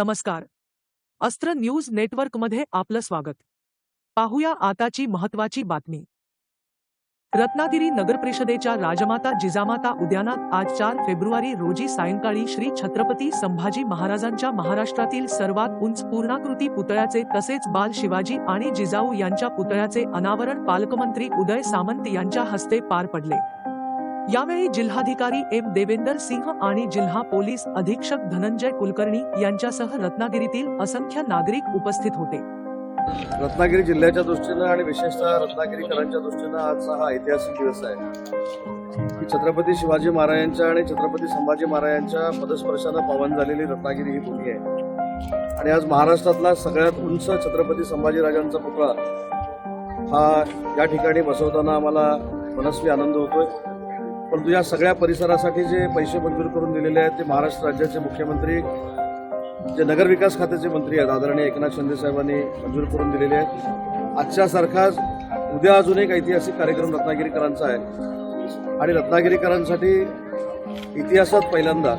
नमस्कार. अस्त्र न्यूज नेटवर्कमध्ये आपलं स्वागत. पाहूया आताची महत्वाची बातमी. रत्नागिरी नगरपरिषदेच्या राजमाता जिजामाता उद्यानात आज चार फेब्रुवारी रोजी सायंकाळी श्री छत्रपती संभाजी महाराजांच्या महाराष्ट्रातील सर्वात उंच पूर्णाकृती पुतळ्याचे तसेच बाल शिवाजी आणि जिजाऊ यांच्या पुतळ्याचे अनावरण पालकमंत्री उदय सामंत यांच्या हस्ते पार पडले. यावेळी जिल्हाधिकारी एम. देवेंदर सिंह आणि जिल्हा पोलीस अधीक्षक धनंजय कुलकर्णी यांच्यासह रत्नागिरीतील असंख्य नागरिक उपस्थित होते. रत्नागिरी जिल्ह्याच्या दृष्टीनं आणि विशेषतः रत्नागिरीकरांच्या दृष्टीनं आजचा हा ऐतिहासिक दिवस आहे. की छत्रपती शिवाजी महाराजांच्या आणि छत्रपती संभाजी महाराजांच्या पदस्पर्शानं पावन झालेली रत्नागिरी ही भूमी आहे. आणि आज महाराष्ट्रातला सगळ्यात उंच छत्रपती संभाजीराजांचा पुतळा हा या ठिकाणी बसवताना आम्हाला मनस्वी आनंद होतोय. परंतु या सगळ्या परिसरासाठी जे पैसे मंजूर करून दिलेले आहेत ते महाराष्ट्र राज्याचे मुख्यमंत्री जे नगरविकास खात्याचे मंत्री आहेत आदरणीय एकनाथ शिंदे साहेबांनी मंजूर करून दिलेले आहेत. आजच्यासारखाच उद्या अजून एक ऐतिहासिक कार्यक्रम रत्नागिरीकरांचा आहे. आणि रत्नागिरीकरांसाठी इतिहासात पहिल्यांदा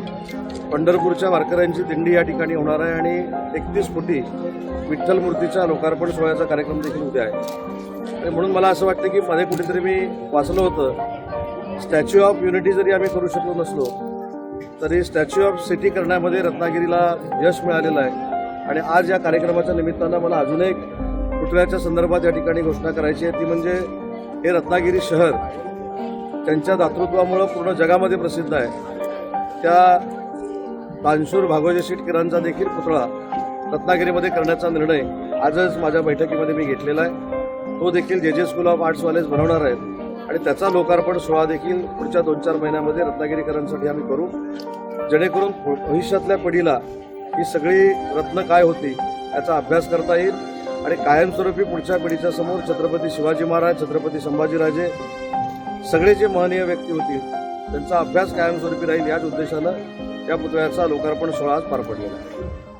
पंढरपूरच्या वारकऱ्यांची दिंडी या ठिकाणी होणार आहे आणि एकतीस कोटी विठ्ठल मूर्तीच्या लोकार्पण सोहळ्याचा कार्यक्रम देखील उद्या आहे. आणि म्हणून मला असं वाटतं की मध्ये कुठेतरी मी वाचलं होतं. स्टॅच्यू ऑफ युनिटी जरी आम्ही करू शकलो नसलो तरी स्टॅच्यू ऑफ सिटी करण्यामध्ये रत्नागिरीला यश मिळालेलं आहे. आणि आज या कार्यक्रमाच्या निमित्तानं मला अजून एक पुतळ्याच्या संदर्भात या ठिकाणी घोषणा करायची आहे. ती म्हणजे हे रत्नागिरी शहर त्यांच्या दातृत्वामुळं पूर्ण जगामध्ये प्रसिद्ध आहे. त्या तानशूर भागोजी शेटकरांचा देखील पुतळा रत्नागिरीमध्ये करण्याचा निर्णय आजच माझ्या बैठकीमध्ये मी घेतलेला आहे. तो देखील जे जे स्कूल ऑफ आर्ट्सवालेच बनवणार आहेत. आणि त्याचा लोकार्पण सोहळा देखील पुढच्या दोन चार महिन्यामध्ये रत्नागिरीकरांसाठी आम्ही करू. जेणेकरून भविष्यातल्या पिढीला ही सगळी रत्न काय होती याचा अभ्यास करता येईल. आणि कायमस्वरूपी पुढच्या पिढीच्या समोर छत्रपती शिवाजी महाराज छत्रपती संभाजीराजे सगळे जे महनीय व्यक्ती होतील त्यांचा अभ्यास कायमस्वरूपी राहील याच उद्देशानं या पुतळ्याचा लोकार्पण सोहळा आज पार पडलेला आहे.